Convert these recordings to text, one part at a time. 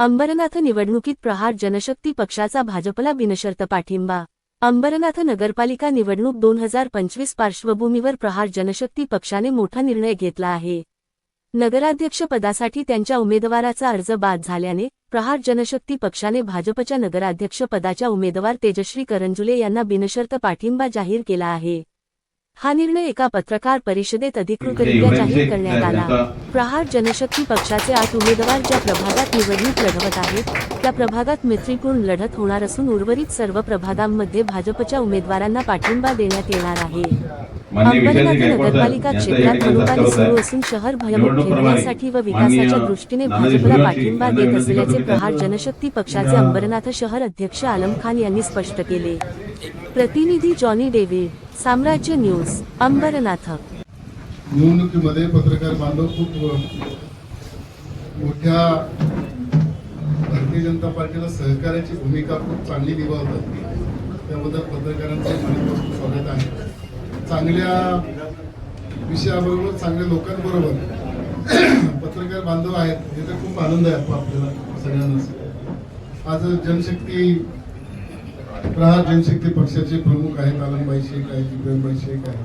अंबरनाथ निवडणुकीत प्रहार जनशक्ती पक्षाचा भाजपला बिनशर्त पाठिंबा. अंबरनाथ नगरपालिका निवडणूक दोन हजार पंचवीस पार्श्वभूमीवर प्रहार जनशक्ती पक्षाने मोठा निर्णय घेतला आहे. नगराध्यक्षपदासाठी त्यांच्या उमेदवाराचा अर्ज बाद झाल्याने प्रहार जनशक्ती पक्षाने भाजपच्या नगराध्यक्षपदाच्या उमेदवार तेजश्री करंजुले यांना बिनशर्त पाठिंबा जाहीर केला आहे. हा निर्णय एका पत्रकार परिषदेत अधिकृतरित्या जाहीर करण्यात आला. प्रहार जनशक्ती पक्षाचे आठ उमेदवार ज्या प्रभागात निवडणूक लढवत आहेत त्या प्रभागात मैत्रीपूर्ण लढत होणार असून उर्वरित सर्व प्रभागांमध्ये भाजपच्या उमेदवारांना पाठिंबा देण्यात येणार आहे. अंबरनाथ नगरपालिका क्षेत्रात सत्कार सुरू असून शहर भयमुक्त प्रमाणे ठेवण्यासाठी व विकासाच्या दृष्टीने भाजपला पाठिंबा देत असल्याचे प्रहार जनशक्ती पक्षाचे अंबरनाथ शहर अध्यक्ष आलम खान यांनी स्पष्ट केले. प्रतिनिधी Johnny David Samrajya news Ambarnath. निवडणुकीमध्ये पत्रकार बांधव खूप मोठ्या भारतीय जनता पार्टीला सहकार्याची भूमिका खूप चांगली निभावतात. त्याबद्दल पत्रकारांचं मनापासून स्वागत आहे. चांगल्या विषयाबरोबर चांगल्या लोकांबरोबर पत्रकार बांधव आहेत. हे तर खूप आनंद आहे आपल्याला सगळ्यांनाच. आज जनशक्ती प्रहार जनशक्ती पक्षाचे प्रमुख आहेत आलमबाई शेख आहेत इब्राहिमबाई शेख आहेत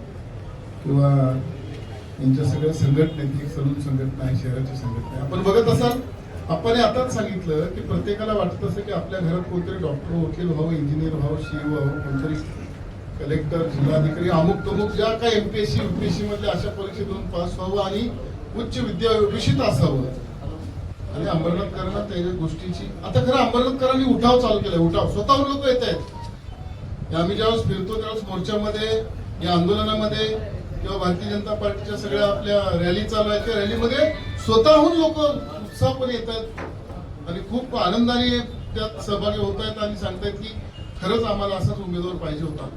किंवा यांच्या सगळ्या संघटनेत एक सलून संघटना आहे शहराची संघटना आहे. आपण बघत असाल आपण आताच सांगितलं की प्रत्येकाला वाटत असं की आपल्या घरात कोणतरी डॉक्टर वकील व्हावं इंजिनियर व्हावं सी व्हावं कोणतरी कलेक्टर जिल्हाधिकारी अमुक तमुक ज्या काही एमपीएससी युपीएससी मधल्या अशा परीक्षेतून पास व्हावं आणि उच्च विद्या विषित असावं. आणि अंबरनाथकरांना त्या गोष्टीची आता खरं अंबरनाथकरांनी उठाव चालू केलाय उठाव. स्वतःहून लोक येत आहेत. आम्ही ज्यावेळेस फिरतो त्यावेळेस मोर्चामध्ये या आंदोलनामध्ये किंवा भारतीय जनता पार्टीच्या सगळ्या आपल्या रॅली चालू आहेत त्या रॅलीमध्ये स्वतःहून लोक उत्साहपणे आहेत. आणि खूप आनंदाने त्यात सहभागी होत आहेत आणि सांगतायत की खरंच आम्हाला असाच उमेदवार पाहिजे होता.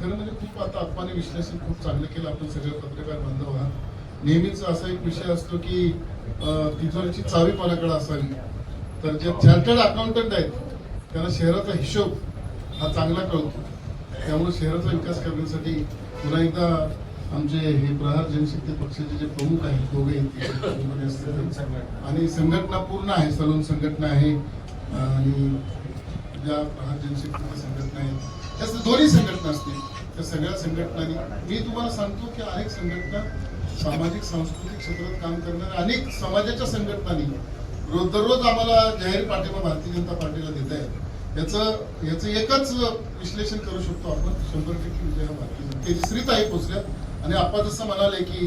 खरं म्हणजे खूप आता आप्पाने विश्लेषण खूप चांगलं केलं आपण सगळे पत्रकार बांधव आहात नेहमीच असा एक विषय असतो की तिजोरीची चावी कोणाकडे असावी तर जे चार्टर्ड अकाउंटंट आहेत त्यांना शहराचा हिशोब हा चांगला कळतो. त्यामुळे शहराचा विकास करण्यासाठी पुन्हा एकदा आमचे हे प्रहार जनशक्ती पक्षाचे जे प्रमुख आहेत दोघे आणि संघटना पूर्ण आहे सलून संघटना आहे आणि ज्या प्रहार जनशक्तीच्या संघटना आहेत त्या दोन्ही संघटना असतील. त्या सगळ्या संघटनांनी मी तुम्हाला सांगतो की अनेक संघटना सामाजिक सांस्कृतिक क्षेत्रात काम करणाऱ्या अनेक समाजाच्या संघटनांनी रोज दररोज आम्हाला जाहीर पाठिंबा भारतीय जनता पार्टीला देत आहे याचं याचं एकच विश्लेषण करू शकतो आपण. शंभर टक्के विजय हा भारतीय जनता तेजश्रीताई पोचल्यात आणि आपण जसं म्हणाले की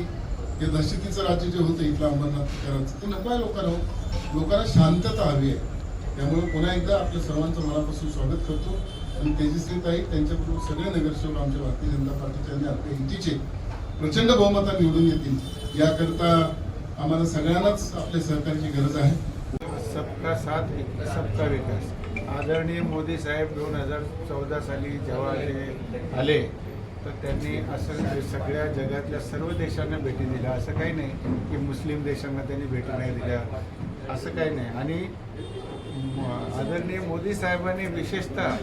हे दहशतीचं राज्य जे होतं इथलं अंबरनाथ ते नको आहे लोकांना हो. लोकांना शांतता हवी आहे. त्यामुळे पुन्हा एकदा आपल्या सर्वांचं मनापासून स्वागत करतो. आणि तेजस्वीताई त्यांच्याबरोबर सगळे नगरसेवक आमच्या भारतीय जनता पार्टीचे आणि आपल्या युतीचे प्रचंड बहुमतात निवडून येतील याकरता आम्हाला सगळ्यांनाच आपल्या सहकार्याची गरज आहे. सबका साथ सबका विकास. आदरणीय मोदी साहेब दोन हजार चौदा साली जेव्हा ते आले तर त्यांनी असं सगळ्या जगातल्या सर्व देशांना भेटी दिल्या. असं काही नाही की मुस्लिम देशांना त्यांनी भेटी नाही दिल्या. असं काही नाही. आणि आदरणीय मोदी साहेबांनी विशेषतः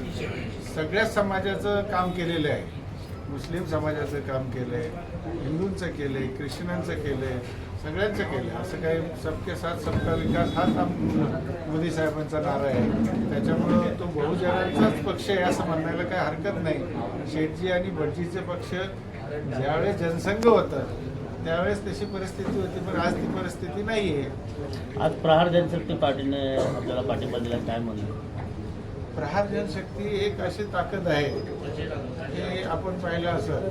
सगळ्या समाजाचं काम केलेलं आहे. मुस्लिम समाजाचं काम केलं आहे हिंदूंचं केलं आहे ख्रिश्चनांचं केलं आहे सगळ्यांचं केलं आहे असं काही सबके साथ सबका विकास हाच आम मोदी साहेबांचा नारा आहे. त्याच्यामुळं तो बहुजनांचाच पक्ष आहे असं म्हणायला काही हरकत नाही. शेटजी आणि भटजीचे पक्ष ज्यावेळेस जनसंघ होतं त्यावेळेस तशी परिस्थिती होती पण आज ती परिस्थिती नाही आहे आज प्रहार जनशक्ती पार्टीने आपल्याला पाठिंबा दिला काय म्हणलं प्रहार जनशक्ती एक अशी ताकद आहे की आपण पाहिलं असं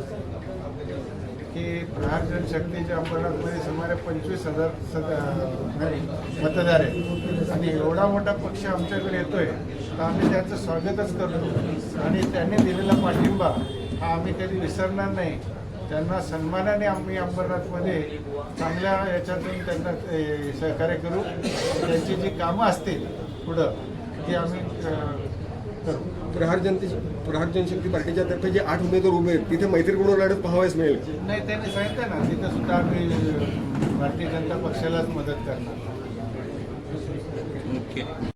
की प्रहार जनशक्तीच्या अंबरनाथमध्ये सुमारे पंचवीस हजार मतदार आहेत. आणि एवढा मोठा पक्ष आमच्याकडे येतोय तर आम्ही त्याचं स्वागतच करतो. आणि त्यांनी दिलेला पाठिंबा हा आम्ही कधी विसरणार नाही. त्यांना सन्मानाने आम्ही अंबरनाथमध्ये चांगल्या याच्यातून त्यांना सहकार्य करू. त्यांची जी कामं असतील पुढं ती आम्ही प्रहार जनते प्रहार जनशक्ती पार्टीच्या तर्फे जे आठ उमेदवार उभे आहेत तिथे मैत्रीपूर्ण लढत पाहावयास मिळेल? नाही त्यांनी सांगितलं ना तिथं सुद्धा आम्ही भारतीय जनता पक्षालाच मदत करणार.